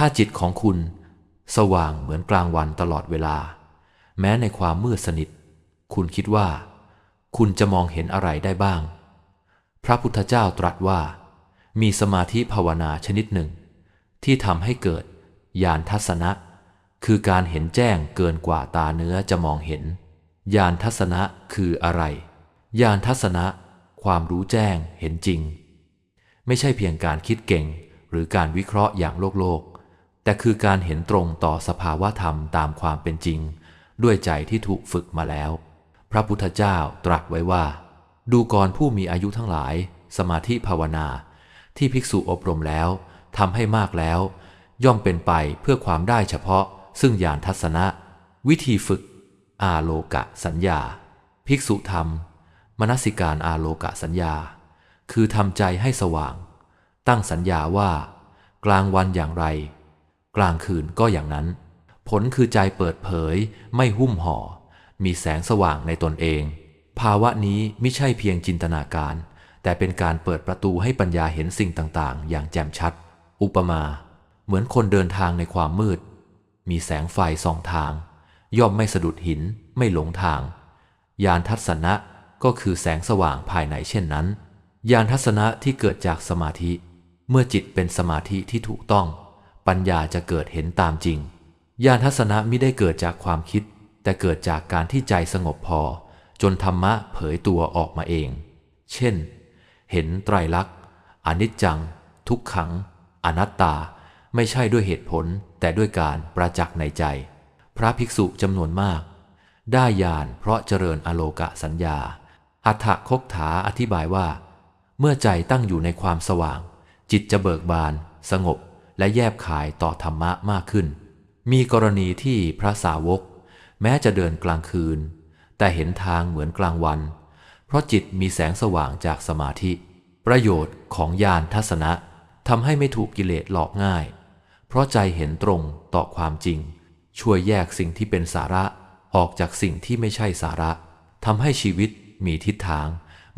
ถ้าจิตของคุณ สว่างเหมือนกลางวันตลอดเวลา แม้ในความมืดสนิท คุณคิดว่า คุณจะมองเห็นอะไรได้บ้าง พระพุทธเจ้าตรัสว่า มีสมาธิภาวนาชนิดหนึ่ง ที่ทำให้เกิดญาณทัศนะ คือการเห็นแจ้งเกินกว่าตาเนื้อจะมองเห็นญาณทัศนะคืออะไรญาณทัศนะ ความรู้แจ้งเห็นจริง ไม่ใช่เพียงการคิดเก่งหรือการวิเคราะห์อย่างโลกโลก แต่คือการเห็นตรงต่อสภาวะธรรมตามความเป็นจริง ด้วยใจที่ถูกฝึกมาแล้ว พระพุทธเจ้าตรัสไว้ว่า ดูกรผู้มีอายุทั้งหลาย สมาธิภาวนา ที่ภิกษุอบรมแล้วทำให้มากแล้ว ย่อมเป็นไปเพื่อความได้เฉพาะ ซึ่งญาณทัศนะ วิธีฝึก อาโลกะสัญญา ภิกษุธรรม มนสิการอาโลกะสัญญา คือทำใจให้สว่าง ตั้งสัญญาว่า กลางวันอย่างไร กลางคืนก็อย่างนั้น ผลคือใจเปิดเผย ไม่หุ้มห่อ มีแสงสว่างในตนเอง ภาวะนี้ไม่ใช่เพียงจินตนาการ แต่เป็นการเปิดประตูให้ปัญญาเห็นสิ่งต่างๆ อย่างแจ่มชัด อุปมา เหมือนคนเดินทางในความมืด มีแสงไฟส่องทาง ย่อมไม่สะดุดหิน ไม่หลงทาง ยานทัศนะก็คือแสงสว่างภายในเช่นนั้น ยานทัศนะที่เกิดจากสมาธิ เมื่อจิตเป็นสมาธิที่ถูกต้อง ปัญญาจะเกิดเห็นตามจริงยานทัศนะไม่ได้เกิดจากความคิด แต่เกิดจากการที่ใจสงบพอ จนธรรมะเผยตัวออกมาเอง เช่น เห็นไตรลักษณ์อนิจจัง ทุกขัง อนัตตา ไม่ใช่ด้วยเหตุผล แต่ด้วยการประจักษ์ในใจ พระภิกษุจำนวนมาก ได้ญาณเพราะเจริญอโลกะสัญญา อัฏฐคกถาอธิบายว่า เมื่อใจตั้งอยู่ในความสว่าง จิตจะเบิกบาน สงบ และแยบขายต่อธรรมะมากขึ้น มีกรณีที่พระสาวก แม้จะเดินกลางคืน แต่เห็นทางเหมือนกลางวัน เพราะจิตมีแสงสว่างจากสมาธิ ประโยชน์ของญาณทัศนะทำให้ไม่ถูกกิเลสหลอกง่าย เพราะใจเห็นตรงต่อความจริง ช่วยแยกสิ่งที่เป็นสาระออกจากสิ่งที่ไม่ใช่สาระทำให้ชีวิตมีทิศทาง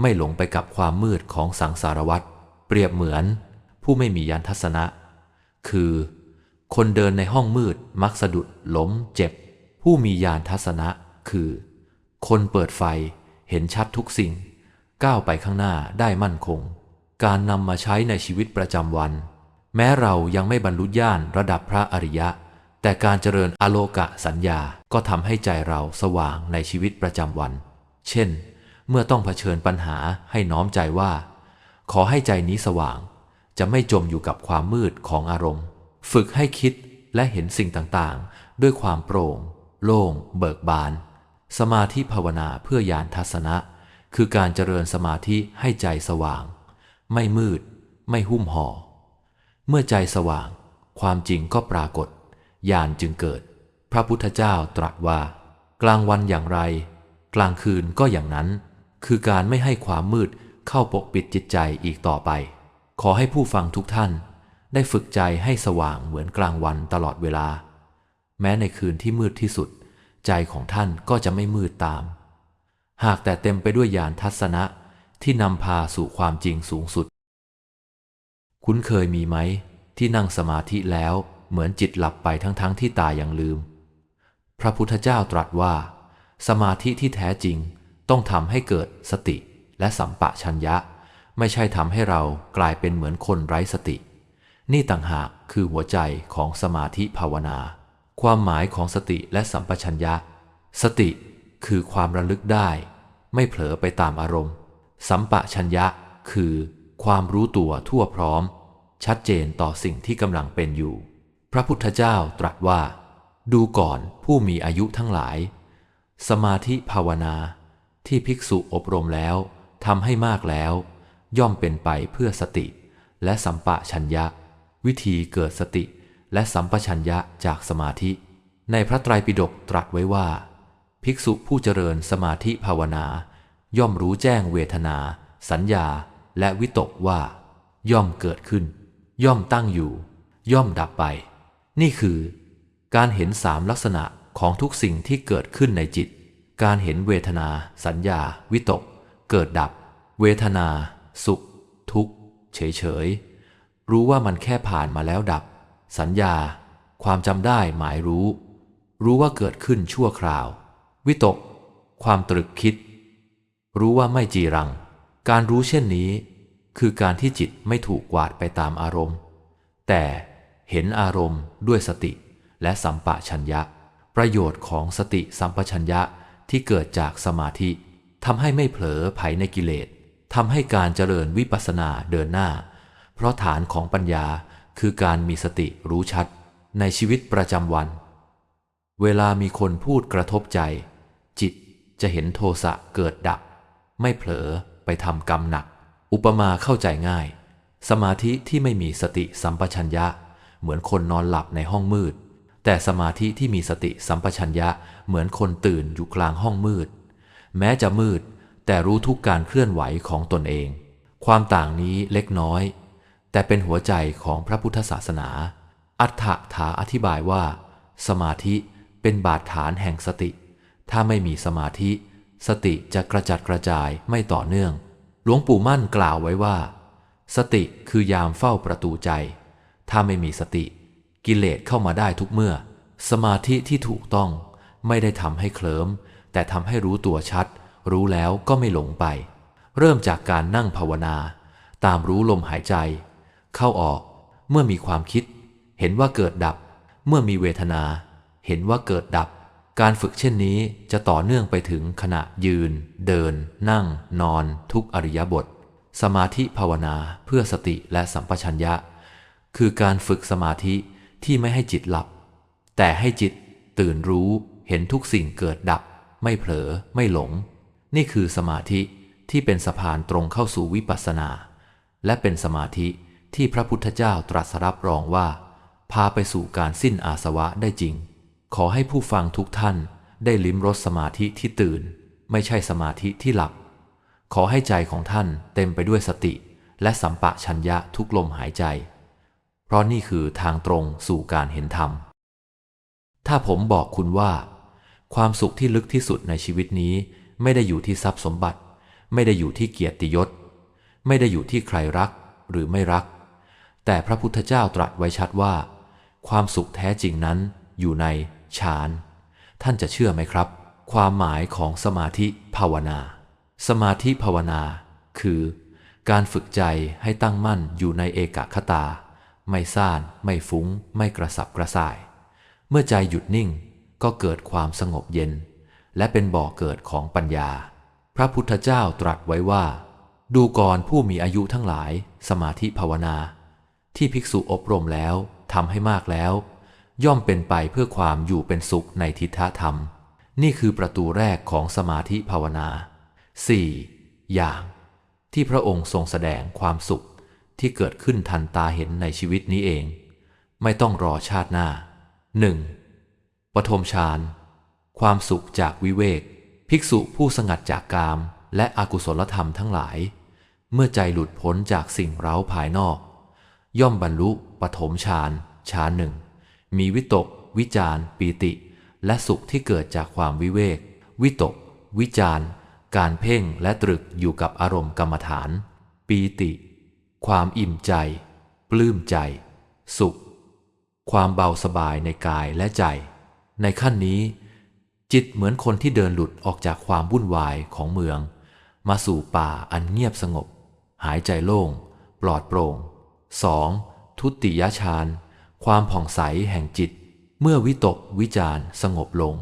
ไม่หลงไปกับความมืดของสังสารวัฏเปรียบเหมือนผู้ไม่มียานทัศนะ คือ คนเดินในห้องมืดมักสะดุดล้มเจ็บ ผู้มียานทัศนะ คือ คนเปิดไฟเห็นชัดทุกสิ่ง ก้าวไปข้างหน้าได้มั่นคง การนำมาใช้ในชีวิตประจำวัน แม้เรายังไม่บรรลุญาณระดับพระอริยะ แต่การเจริญอโลกะสัญญาก็ทำให้ใจเราสว่างในชีวิตประจำวัน เช่น เมื่อต้องเผชิญปัญหาให้น้อมใจว่า ขอให้ใจนี้สว่าง จะไม่จมอยู่กับความมืดของอารมณ์ ฝึกให้คิดและเห็นสิ่งต่างๆ ด้วยความโปร่ง โล่ง เบิกบาน สมาธิภาวนาเพื่อยานทัศนะ คือการเจริญสมาธิให้ใจสว่าง ไม่มืด ไม่หุ้มห่อ เมื่อใจสว่าง ความจริงก็ปรากฏญาณจึงเกิด พระพุทธเจ้าตรัสว่า กลางวันอย่างไร กลางคืนก็อย่างนั้น คือการไม่ให้ความมืดเข้าปกปิดจิตใจอีกต่อไป ขอให้ผู้ฟังทุกท่าน ได้ฝึกใจให้สว่างเหมือนกลางวันตลอดเวลา แม้ในคืนที่มืดที่สุด ใจของท่านก็จะไม่มืดตาม หากแต่เต็มไปด้วยญาณทัศนะที่นำพาสู่ความจริงสูงสุด คุ้นเคยมีไหม ที่นั่งสมาธิแล้วเหมือนจิตหลับไปทั้งๆทที่ตายังลืม พระพุทธเจ้าตรัสว่า สมาธิที่แท้จริงต้องทำให้เกิดสติและสัมปะชัญญะ ไม่ใช่ทำให้เรากลายเป็นเหมือนคนไร้สติ นี่ต่างหากคือหัวใจของสมาธิภาวนา ความหมายของสติและสัมปชัญญะ สติคือความระลึกได้ ไม่เผลอไปตามอารมณ์ สัมปชัญญะคือความรู้ตัวทั่วพร้อม ชัดเจนต่อสิ่งที่กำลังเป็นอยู่ พระพุทธเจ้าตรัสว่า ดูก่อนผู้มีอายุทั้งหลาย สมาธิภาวนา ที่ภิกษุอบรมแล้วทำให้มากแล้ว ย่อมเป็นไปเพื่อสติ และสัมปะชัญญะ วิธีเกิดสติ และสัมปชัญญะจากสมาธิ ในพระไตรปิฎกตรัสไว้ว่า ภิกษุผู้เจริญสมาธิภาวนา ย่อมรู้แจ้งเวทนา สัญญา และวิตกว่า ย่อมเกิดขึ้น ย่อมตั้งอยู่ ย่อมดับไป นี่คือ การเห็นสามลักษณะของทุกสิ่งที่เกิดขึ้นในจิต การเห็นเวทนา สัญญา วิตก เกิดดับ เวทนา สุข ทุกข์ เฉยเฉยรู้ว่ามันแค่ผ่านมาแล้วดับ สัญญา ความจำได้หมายรู้ รู้ว่าเกิดขึ้นชั่วคราว วิตก ความตรึกคิด รู้ว่าไม่จีรัง การรู้เช่นนี้ คือการที่จิตไม่ถูกกวาดไปตามอารมณ์ แต่เห็นอารมณ์ด้วยสติและสัมปะชัญญะ ประโยชน์ของสติสัมปชัญญะที่เกิดจากสมาธิทำให้ไม่เผลอไผในกิเลส ทำให้การเจริญวิปัสสนาเดินหน้า เพราะฐานของปัญญาคือการมีสติรู้ชัดในชีวิตประจำวัน เวลามีคนพูดกระทบใจ จิตจะเห็นโทสะเกิดดับ ไม่เผลอไปทำกรรมหนัก อุปมาเข้าใจง่าย สมาธิที่ไม่มีสติสัมปชัญญะ เหมือนคนนอนหลับในห้องมืด แต่สมาธิที่มีสติสัมปชัญญะเหมือนคนตื่นอยู่กลางห้องมืด แม้จะมืด แต่รู้ทุกการเคลื่อนไหวของตนเอง ความต่างนี้เล็กน้อย แต่เป็นหัวใจของพระพุทธศาสนา อัฏฐถาอธิบายว่า สมาธิเป็นบาดฐานแห่งสติ ถ้าไม่มีสมาธิ สติจะกระจัดกระจายไม่ต่อเนื่อง หลวงปู่มั่นกล่าวไว้ว่า สติคือยามเฝ้าประตูใจ ถ้าไม่มีสติ กิเลสเข้ามาได้ทุกเมื่อ สมาธิที่ถูกต้องไม่ได้ทำให้เคลิมแต่ทำให้รู้ตัวชัด รู้แล้วก็ไม่หลงไป เริ่มจากการนั่งภาวนา ตามรู้ลมหายใจ เข้าออก เมื่อมีความคิด เห็นว่าเกิดดับ เมื่อมีเวทนา เห็นว่าเกิดดับ การฝึกเช่นนี้จะต่อเนื่องไปถึงขณะยืน เดิน นั่ง นอน ทุกอริยบท สมาธิภาวนาเพื่อสติและสัมปชัญญะ คือการฝึกสมาธิที่ไม่ให้จิตหลับ แต่ให้จิตตื่นรู้เห็นทุกสิ่งเกิดดับ ไม่เผลอไม่หลง นี่คือสมาธิที่เป็นสะพานตรงเข้าสู่วิปัสสนา และเป็นสมาธิที่พระพุทธเจ้าตรัสรับรองว่า พาไปสู่การสิ้นอาสวะได้จริง ขอให้ผู้ฟังทุกท่านได้ลิ้มรสสมาธิที่ตื่น ไม่ใช่สมาธิที่หลับ ขอให้ใจของท่านเต็มไปด้วยสติ และสัมปะชัญญะทุกลมหายใจ เพราะนี่คือทางตรงสู่การเห็นธรรม ถ้าผมบอกคุณว่า ความสุขที่ลึกที่สุดในชีวิตนี้ ไม่ได้อยู่ที่ทรัพย์สมบัติ ไม่ได้อยู่ที่เกียรติยศ ไม่ได้อยู่ที่ใครรักหรือไม่รัก แต่พระพุทธเจ้าตรัสไว้ชัดว่า ความสุขแท้จริงนั้นอยู่ในฌาน ท่านจะเชื่อไหมครับ ความหมายของสมาธิภาวนา สมาธิภาวนา คือ การฝึกใจให้ตั้งมั่นอยู่ในเอกคตา ไม่ซ่าน ไม่ฟุง้ง ไม่กระสับกระส่าย เมื่อใจหยุดนิ่งก็เกิดความสงบเย็น และเป็นบ่อเกิดของปัญญา พระพุทธเจ้าตรัสไว้ว่า ดูก่อนผู้มีอายุทั้งหลาย สมาธิภาวนา ที่ภิกษุอบรมแล้วทำให้มากแล้ว ย่อมเป็นไปเพื่อความอยู่เป็นสุขในทิฏฐธรรม นี่คือประตูแรกของสมาธิภาวนา 4. อย่าง ที่พระองค์ทรงแสดงความสุขที่เกิดขึ้นทันตาเห็นในชีวิตนี้เอง ไม่ต้องรอชาติหน้า 1. ปฐมฌาน ความสุขจากวิเวก ภิกษุผู้สงัดจากกาม และอกุศลธรรมทั้งหลาย เมื่อใจหลุดพ้นจากสิ่งเร้าภายนอก ย่อมบรรลุปฐมฌานฌานหนึ่ง มีวิตก วิจารปีติ และสุขที่เกิดจากความวิเวก วิตก วิจารการเพ่งและตรึกอยู่กับอารมณ์กรรมฐาน ปีติ ความอิ่มใจ ปลื้มใจ สุข ความเบาสบายในกายและใจ ในขั้นนี้ จิตเหมือนคนที่เดินหลุดออกจากความวุ่นวายของเมือง มาสู่ป่าอันเงียบสงบ หายใจโล่ง ปลอดโปร่ง 2. ทุติยฌานความผ่องใสแห่งจิต เมื่อวิตกวิจารสงบลง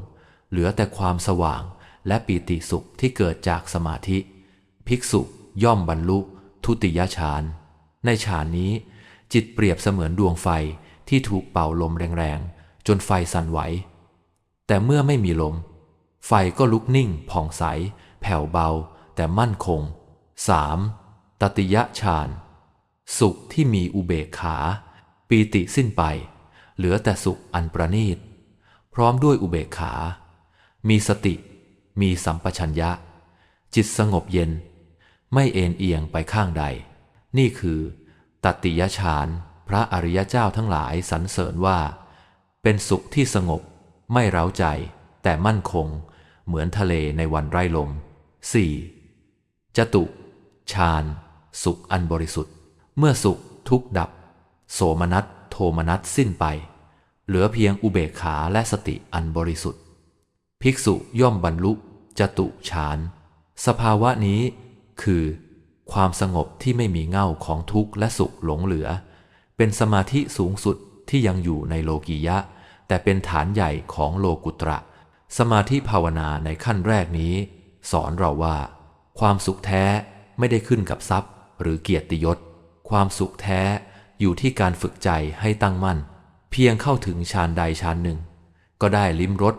เหลือแต่ความสว่างและปีติสุขที่เกิดจากสมาธิ ภิกษุย่อมบรรลุทุติยฌาน ในฌานนี้ จิตเปรียบเสมือนดวงไฟที่ถูกเป่าลมแรงๆ จนไฟสั่นไหว แต่เมื่อไม่มีลม ไฟก็ลุกนิ่ง ผ่องใส แผ่วเบา แต่มั่นคง 3. ตติยะฌาน สุขที่มีอุเบกขา ปีติสิ้นไป เหลือแต่สุขอันประณีต พร้อมด้วยอุเบกขา มีสติ มีสัมปชัญญะ จิตสงบเย็น ไม่เอ็นเอียงไปข้างใด นี่คือตติยฌาน พระอริยเจ้าทั้งหลายสรรเสริญว่า เป็นสุขที่สงบ ไม่เร้าใจ แต่มั่นคง เหมือนทะเลในวันไร้ลม 4. จตุฌานสุขอันบริสุทธิ์ เมื่อสุขทุกข์ดับ โสมนัสโทมนัสสิ้นไป เหลือเพียงอุเบกขาและสติอันบริสุทธิ์ ภิกษุย่อมบรรลุจตุฌานสภาวะนี้คือ ความสงบที่ไม่มีเง่าของทุกข์และสุขหลงเหลือ เป็นสมาธิสูงสุดที่ยังอยู่ในโลกียะ แต่เป็นฐานใหญ่ของโลกุตระ สมาธิภาวนาในขั้นแรกนี้ สอนเราว่า ความสุขแท้ไม่ได้ขึ้นกับทรัพย์ หรือเกียรติยศ ความสุขแท้อยู่ที่การฝึกใจให้ตั้งมั่น เพียงเข้าถึงฌานใดฌานหนึ่ง ก็ได้ลิ้มรส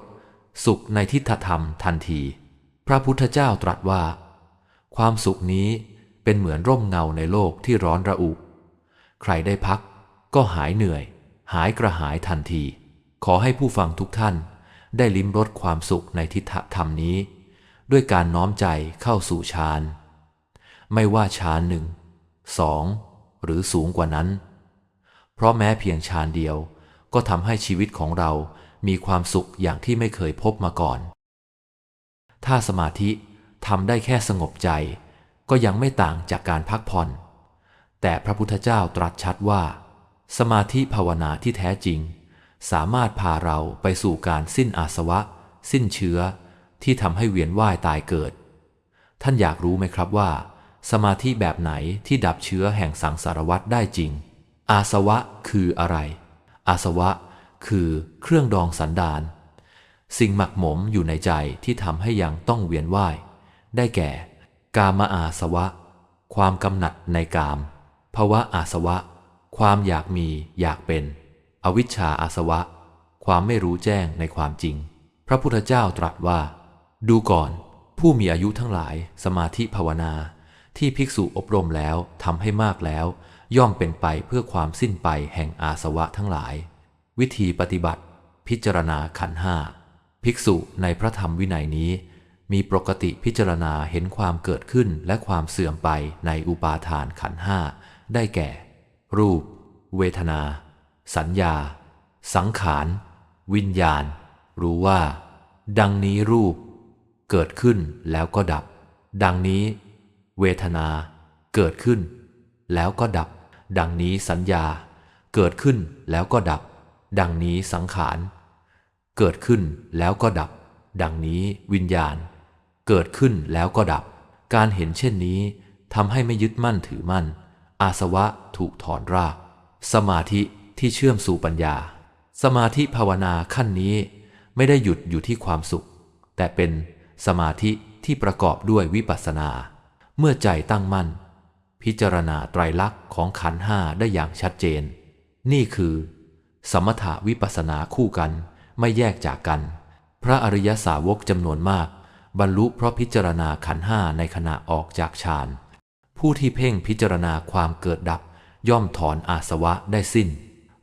สุขในทิฏฐธรรมทันที พระพุทธเจ้าตรัสว่า ความสุขนี้เป็นเหมือนร่มเงาในโลกที่ร้อนระอุ ใครได้พักก็หายเหนื่อย หายกระหายทันที ขอให้ผู้ฟังทุกท่านได้ลิ้มรสความสุขในทิฏฐธรรมนี้ ด้วยการน้อมใจเข้าสู่ฌานไม่ว่าฌานหนึ่งสองหรือสูงกว่านั้น เพราะแม้เพียงฌานเดียวก็ทำให้ชีวิตของเรามีความสุขอย่างที่ไม่เคยพบมาก่อน ถ้าสมาธิทำได้แค่สงบใจ ก็ยังไม่ต่างจากการพักผ่อน แต่พระพุทธเจ้าตรัสชัดว่า สมาธิภาวนาที่แท้จริง สามารถพาเราไปสู่การสิ้นอาสวะ สิ้นเชื้อ ที่ทำให้เวียนว่ายตายเกิด ท่านอยากรู้ไหมครับว่า สมาธิแบบไหนที่ดับเชื้อแห่งสังสารวัฏได้จริง อาสวะคืออะไร อาสวะคือเครื่องดองสันดาน สิ่งหมักหมมอยู่ในใจที่ทำให้ยังต้องเวียนว่าย ได้แก่ กามอาสวะ ความกำหนัดในกามภวะอาสวะ ความอยากมีอยากเป็น อวิชชาอาสวะ ความไม่รู้แจ้งในความจริง พระพุทธเจ้าตรัสว่า ดูก่อน ผู้มีอายุทั้งหลาย สมาธิภาวนา ที่ภิกษุอบรมแล้วทำให้มากแล้ว ย่อมเป็นไปเพื่อความสิ้นไปแห่งอาสวะทั้งหลาย วิธีปฏิบัติ พิจารณาขันห้าภิกษุในพระธรรมวินัยนี้ มีปกติพิจารณาเห็นความเกิดขึ้นและความเสื่อมไปในอุปาทานขันห้าได้แก่ รูป เวทนา สัญญา สังขาร วิญญาณ รู้ว่า ดังนี้รูป เกิดขึ้นแล้วก็ดับ ดังนี้ เวทนา เกิดขึ้น แล้วก็ดับ ดังนี้สัญญา เกิดขึ้นแล้วก็ดับ ดังนี้สังขาร เกิดขึ้นแล้วก็ดับ ดังนี้วิญญาณ เกิดขึ้นแล้วก็ดับ การเห็นเช่นนี้ทำให้ไม่ยึดมั่นถือมั่น อาสวะถูกถอนราก สมาธิ ที่เชื่อมสู่ปัญญา สมาธิภาวนาขั้นนี้ไม่ได้หยุดอยู่ที่ความสุข แต่เป็นสมาธิที่ประกอบด้วยวิปัสสนา เมื่อใจตั้งมั่น พิจารณาไตรลักษณ์ของขันห้าได้อย่างชัดเจน นี่คือ สมถะวิปัสสนาคู่กันไม่แยกจากกัน พระอริยสาวกจำนวนมาก บรรลุเพราะพิจารณาขันห้าในขณะออกจากฌานผู้ที่เพ่งพิจารณาความเกิดดับย่อมถอนอาสวะได้สิ้น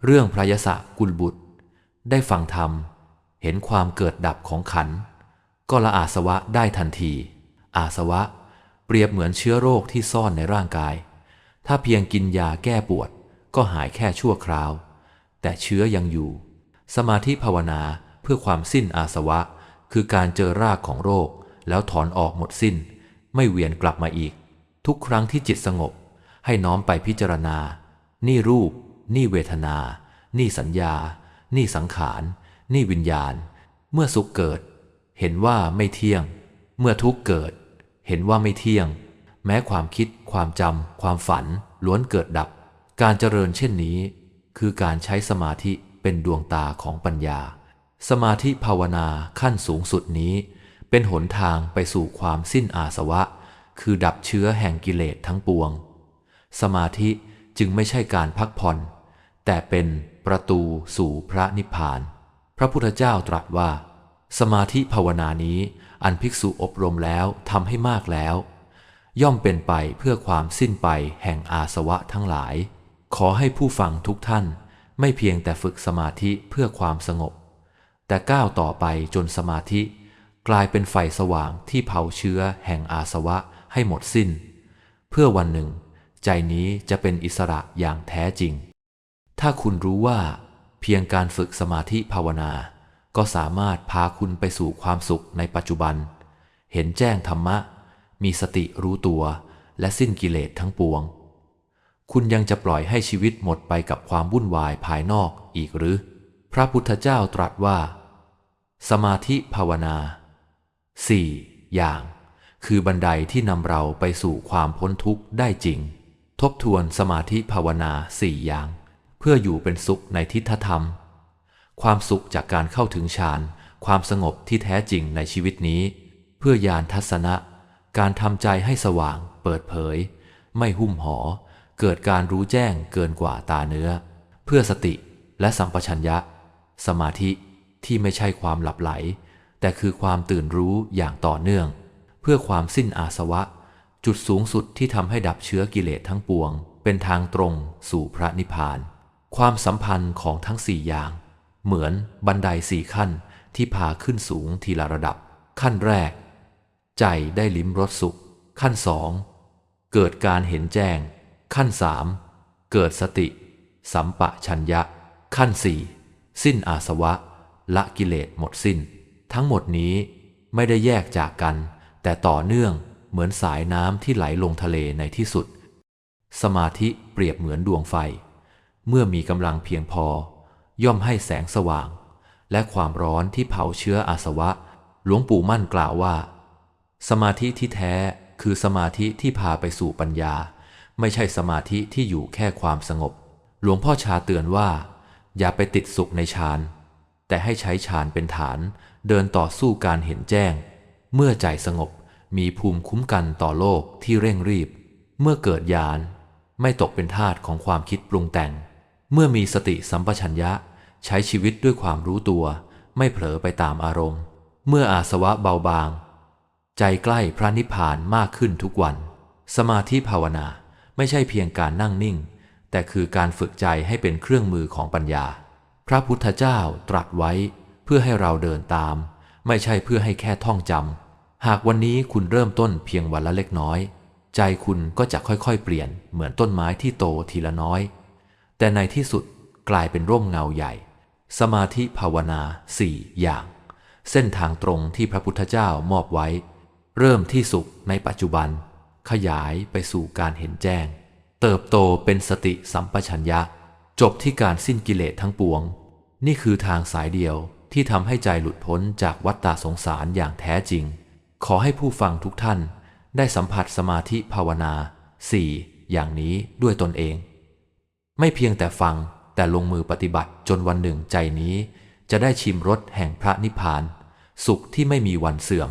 เรื่องพระยศกุลบุตร ได้ฟังธรรม เห็นความเกิดดับของขัน ก็ละอาสวะได้ทันที อาสวะ เปรียบเหมือนเชื้อโรคที่ซ่อนในร่างกาย ถ้าเพียงกินยาแก้ปวดก็หายแค่ชั่วคราว แต่เชื้อยังอยู่ สมาธิภาวนาเพื่อความสิ้นอาสวะ คือการเจอรากของโรค แล้วถอนออกหมดสิ้น ไม่เวียนกลับมาอีก ทุกครั้งที่จิตสงบ ให้น้อมไปพิจารณา นี่รูป นี่เวทนา นี่สัญญา นี่สังขาร นี่วิญญาณ เมื่อสุขเกิด เห็นว่าไม่เที่ยง เมื่อทุกข์เกิด เห็นว่าไม่เที่ยง แม้ความคิด ความจำ ความฝัน ล้วนเกิดดับ การเจริญเช่นนี้ คือการใช้สมาธิเป็นดวงตาของปัญญา สมาธิภาวนาขั้นสูงสุดนี้ เป็นหนทางไปสู่ความสิ้นอาสวะ คือดับเชื้อแห่งกิเลสทั้งปวง สมาธิจึงไม่ใช่การพักผ่อน แต่เป็นประตูสู่พระนิพพาน พระพุทธเจ้าตรัสว่า สมาธิภาวนานี้อันภิกษุอบรมแล้วทำให้มากแล้ว ย่อมเป็นไปเพื่อความสิ้นไปแห่งอาสวะทั้งหลาย ขอให้ผู้ฟังทุกท่านไม่เพียงแต่ฝึกสมาธิเพื่อความสงบ แต่ก้าวต่อไปจนสมาธิ กลายเป็นไฟสว่างที่เผาเชื้อแห่งอาสวะให้หมดสิ้น เพื่อวันหนึ่ง ใจนี้จะเป็นอิสระอย่างแท้จริง ถ้าคุณรู้ว่า เพียงการฝึกสมาธิภาวนา ก็สามารถพาคุณไปสู่ความสุขในปัจจุบัน เห็นแจ้งธรรมะ มีสติรู้ตัว และสิ้นกิเลสทั้งปวง คุณยังจะปล่อยให้ชีวิตหมดไปกับความวุ่นวายภายนอกอีกหรือ พระพุทธเจ้าตรัสว่า สมาธิภาวนา 4. อย่างคือบันไดที่นำเราไปสู่ความพ้นทุกข์ได้จริง ทบทวนสมาธิภาวนาสี่อย่าง เพื่ออยู่เป็นสุขในทิฏฐธรรม ความสุขจากการเข้าถึงฌาน ความสงบที่แท้จริงในชีวิตนี้ เพื่อยานทัศนะ การทำใจให้สว่าง เปิดเผย ไม่หุ้มหอ เกิดการรู้แจ้งเกินกว่าตาเนื้อ เพื่อสติและสัมปชัญญะ สมาธิที่ไม่ใช่ความหลับไหล แต่คือความตื่นรู้อย่างต่อเนื่อง เพื่อความสิ้นอาสวะ จุดสูงสุดที่ทำให้ดับเชื้อกิเลสทั้งปวง เป็นทางตรงสู่พระนิพพาน ความสัมพันธ์ของทั้งสี่อย่าง เหมือนบันไดสี่ขั้นที่พาขึ้นสูงทีละระดับ ขั้นแรก ใจได้ลิ้มรสสุข ขั้นสองเกิดการเห็นแจ้ง ขั้นสามเกิดสติ สัมปะชัญญะ ขั้นสี่สิ้นอาสวะ ละกิเลสหมดสิ้น ทั้งหมดนี้ไม่ได้แยกจากกัน แต่ต่อเนื่องเหมือนสายน้ำที่ไหลลงทะเลในที่สุด สมาธิเปรียบเหมือนดวงไฟ เมื่อมีกำลังเพียงพอย่อมให้แสงสว่าง และความร้อนที่เผาเชื้ออาสวะ หลวงปู่มั่นกล่าวว่า สมาธิที่แท้คือสมาธิที่พาไปสู่ปัญญา ไม่ใช่สมาธิที่อยู่แค่ความสงบ หลวงพ่อชาเตือนว่า อย่าไปติดสุขในฌานแต่ให้ใช้ฌานเป็นฐาน เดินต่อสู้การเห็นแจ้ง เมื่อใจสงบมีภูมิคุ้มกันต่อโลกที่เร่งรีบ เมื่อเกิดญาณไม่ตกเป็นทาสของความคิดปรุงแต่ง เมื่อมีสติสัมปชัญญะ ใช้ชีวิตด้วยความรู้ตัว ไม่เผลอไปตามอารมณ์ เมื่ออาสวะเบาบาง ใจใกล้พระนิพพานมากขึ้นทุกวัน สมาธิภาวนาไม่ใช่เพียงการนั่งนิ่ง แต่คือการฝึกใจให้เป็นเครื่องมือของปัญญา พระพุทธเจ้าตรัสไว้เพื่อให้เราเดินตาม ไม่ใช่เพื่อให้แค่ท่องจำหากวันนี้คุณเริ่มต้นเพียงวันละเล็กน้อย ใจคุณก็จะค่อยๆ เปลี่ยนเหมือนต้นไม้ที่โตทีละน้อย แต่ในที่สุดกลายเป็นร่มเงาใหญ่ สมาธิภาวนาสี่อย่าง เส้นทางตรงที่พระพุทธเจ้ามอบไว้ เริ่มที่สุขในปัจจุบัน ขยายไปสู่การเห็นแจ้ง เติบโตเป็นสติสัมปชัญญะ จบที่การสิ้นกิเลสทั้งปวง นี่คือทางสายเดียวที่ทำให้ใจหลุดพ้นจากวัฏฏะสงสารอย่างแท้จริง ขอให้ผู้ฟังทุกท่านได้สัมผัสสมาธิภาวนาสี่อย่างนี้ด้วยตนเอง ไม่เพียงแต่ฟังแต่ลงมือปฏิบัติจนวันหนึ่งใจนี้ จะได้ชิมรสแห่งพระนิพพาน สุขที่ไม่มีวันเสื่อม